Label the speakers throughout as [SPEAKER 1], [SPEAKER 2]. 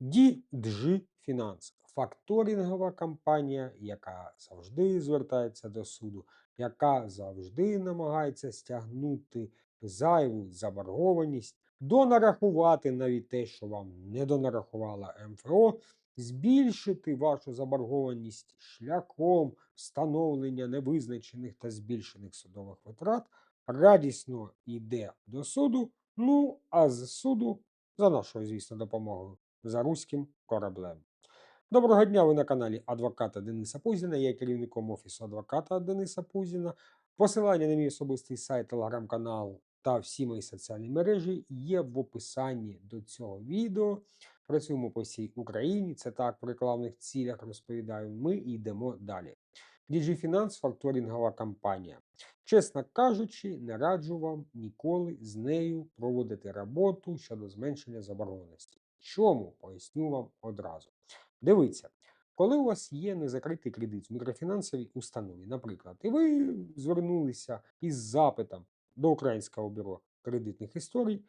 [SPEAKER 1] DG Finance факторингова компанія, яка завжди звертається до суду, яка завжди намагається стягнути зайву заборгованість, донарахувати навіть те, що вам не донарахувала МФО, збільшити вашу заборгованість шляхом встановлення невизначених та збільшених судових витрат, радісно йде до суду, ну а з суду, за нашою, звісно, допомогою, за руським кораблем. Доброго дня, ви на каналі адвоката Дениса Пузіна. Я керівником офісу адвоката Дениса Пузіна. Посилання на мій особистий сайт, телеграм-канал та всі мої соціальні мережі є в описанні до цього відео. Працюємо по всій Україні. Це так в рекламних цілях розповідаю. Ми йдемо далі. DG Finance – факторингова компанія. Чесно кажучи, не раджу вам ніколи з нею проводити роботу щодо зменшення заборгованості. Чому поясню вам одразу. Дивіться, коли у вас є незакритий кредит в мікрофінансовій установі, наприклад, і ви звернулися із запитом до Українського бюро кредитних історій,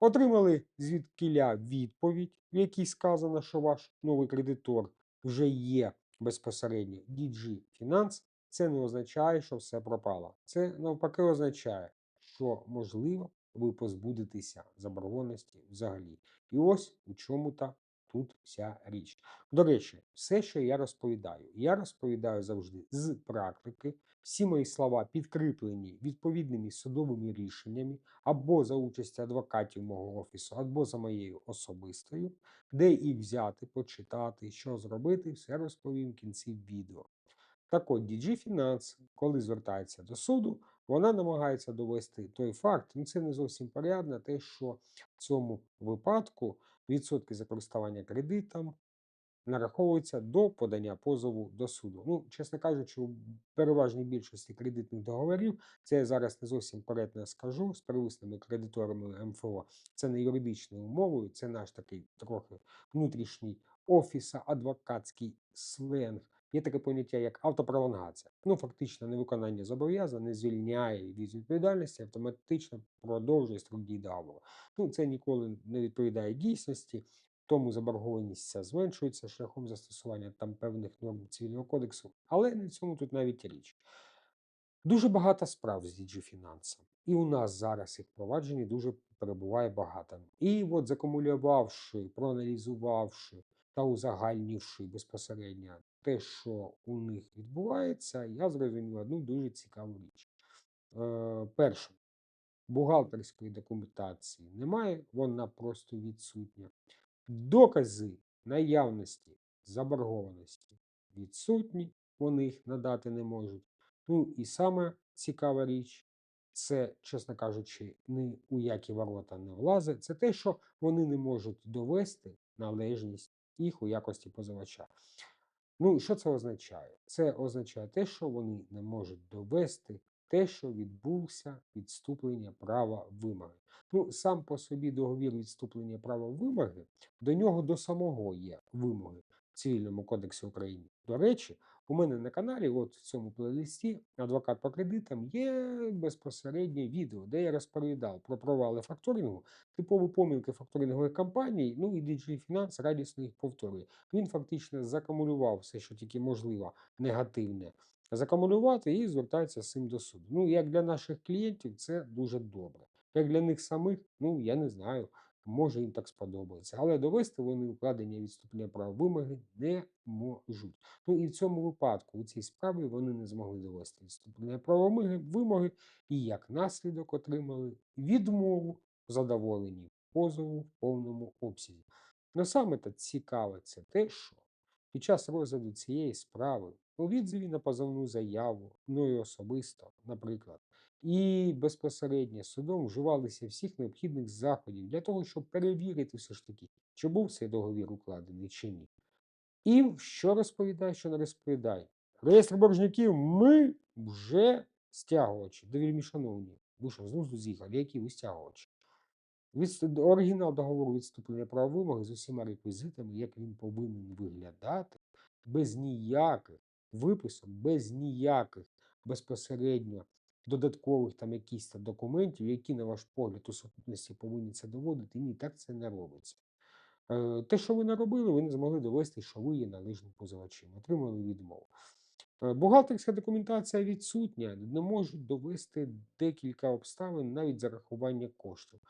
[SPEAKER 1] отримали звідкиля відповідь, в якій сказано, що ваш новий кредитор вже є безпосередньо DG Finance, це не означає, що все пропало. Це навпаки означає, що можливо ви позбудетеся заборгованості взагалі. І ось у чому-то тут вся річ. До речі, все, що я розповідаю, я розповідаю завжди з практики. Всі мої слова підкріплені відповідними судовими рішеннями або за участі адвокатів мого офісу, або за моєю особистою, де і взяти, почитати, що зробити, все розповім в кінці відео. Так от, DG Finance, коли звертається до суду, вона намагається довести той факт, ну це не зовсім порядно, те, що в цьому випадку відсотки за користування кредитом нараховуються до подання позову до суду. Ну, чесно кажучи, у переважній більшості кредитних договорів, це я зараз не зовсім коректно скажу з первісними кредиторами МФО, це не юридичною умовою, це наш такий трохи внутрішній офіса, адвокатський сленг. Є таке поняття, як автопролонгація. Ну, фактично, невиконання зобов'язань не звільняє від відповідальності, автоматично продовжує строк дії договору. Ну, це ніколи не відповідає дійсності, тому заборгованість зменшується шляхом застосування там певних норм цивільного кодексу. Але в цьому тут навіть річ. Дуже багато справ з DG фінансом. І у нас зараз їх проваджені дуже перебуває багато. І от закумулювавши, проаналізувавши та узагальнивши безпосередньо те, що у них відбувається, я зрозумів одну дуже цікаву річ. Е, Перше, бухгалтерської документації немає, вона просто відсутня. Докази наявності заборгованості відсутні, вони їх надати не можуть. Ну і саме цікава річ, це, чесно кажучи, ні у які ворота не влазить, це те, що вони не можуть довести належність їх у якості позивача. Ну, що це означає? Це означає те, що вони не можуть довести те, що відбувся відступлення права вимоги. Ну, сам по собі договір відступлення права вимоги, до нього до самого є вимоги Цивільному кодексі України. До речі, у мене на каналі, от в цьому плейлисті Адвокат по кредитам, є безпосереднє відео, де я розповідав про провали факторингу, типові помилки факторингових компаній, ну і DG Finance радісно їх повторює. Він фактично закумулював все, що тільки можливо, негативне закумулювати і звертається з цим до суду. Ну, як для наших клієнтів, це дуже добре. Як для них самих, ну я не знаю, може їм так сподобається. Але довести вони укладення відступлення прав вимоги не можуть. Ну і в цьому випадку у цій справі вони не змогли довести відступлення прав вимоги, і як наслідок отримали відмову в задоволенні позову в повному обсязі. Ну саме та цікаве це те, що під час розгляду цієї справи у відзиві на позовну заяву, мною особисто, наприклад, і безпосередньо судом вживалися всіх необхідних заходів для того, щоб перевірити все ж таки, чи був цей договір укладений чи ні. І що розповідає, що не розповідає. Реєстр боржників ми вже стягувачі, довільні шановні. Ви що, з глузду які ви стягувачі? Оригінал договору відступлення права вимоги з усіма реквізитами, як він повинен виглядати, без ніяких виписок, без ніяких безпосередньо додаткових там якісь там документів, які, на ваш погляд, у сукупності повинні це доводити. Ні, так це не робиться. Е, Те, що ви наробили, ви не змогли довести, що ви є належним позивачем. Отримали відмову. Е, Бухгалтерська документація відсутня, не можуть довести декілька обставин навіть зарахування коштів.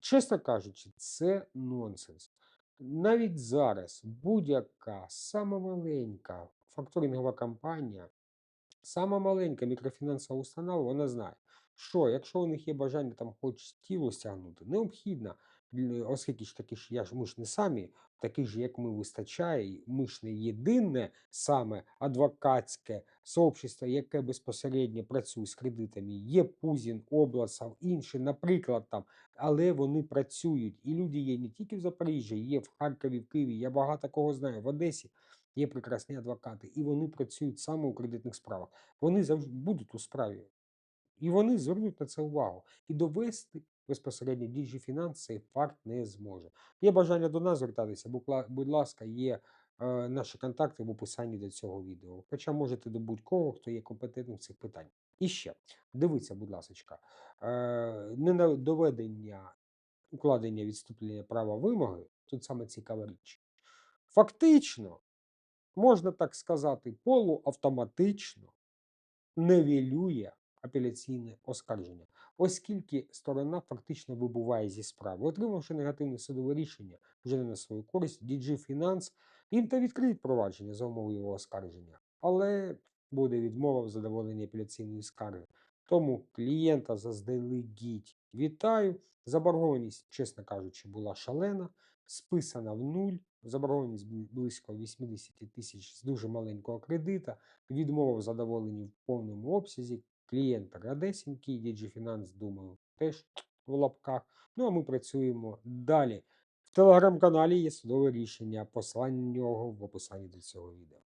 [SPEAKER 1] Чесно кажучи, це нонсенс. Навіть зараз будь-яка сама маленька факторингова компанія Сама маленька мікрофінансова установа, вона знає, що якщо у них є бажання там хоч тіло стягнути, необхідно, оскільки ж таки ж я ж ми ж не самі, такі ж, як ми вистачає, ми ж не єдине саме адвокатське сообщество, яке безпосередньо працює з кредитами. Є Пузін, Обласов, інші, наприклад, там, але вони працюють. І люди є не тільки в Запоріжжі, є в Харкові, в Києві. Я багато кого знаю в Одесі. Є прекрасні адвокати, і вони працюють саме у кредитних справах. Вони завжди будуть у справі. І вони звернуть на це увагу. І довести безпосередньо Finance цей факт не зможе. Є бажання до нас звертатися, будь ласка, є е, наші контакти в описанні до цього відео. Хоча можете до будь-кого, хто є компетентним в цих питань. І ще, дивіться, будь ласка, е, не на доведення укладення відступлення права вимоги, тут саме цікава річ. Фактично, можна так сказати, полуавтоматично нивелює апеляційне оскарження, оскільки сторона фактично вибуває зі справи. Отримавши негативне судове рішення вже не на свою користь, DG Finance їм та відкриють провадження за умови його оскарження, але буде відмова в задоволенні апеляційної скарги. Тому клієнта заздалегідь вітаю. Заборгованість, чесно кажучи, була шалена, списана в нуль. Заборгованість близько 80 тисяч з дуже маленького кредита відмова в задоволенні в повному обсязі. Клієнт радесенький, Finance, думаю, теж в лапках. Ну а ми працюємо далі. В телеграм-каналі є судове рішення. Посилання на нього в описанні до цього відео.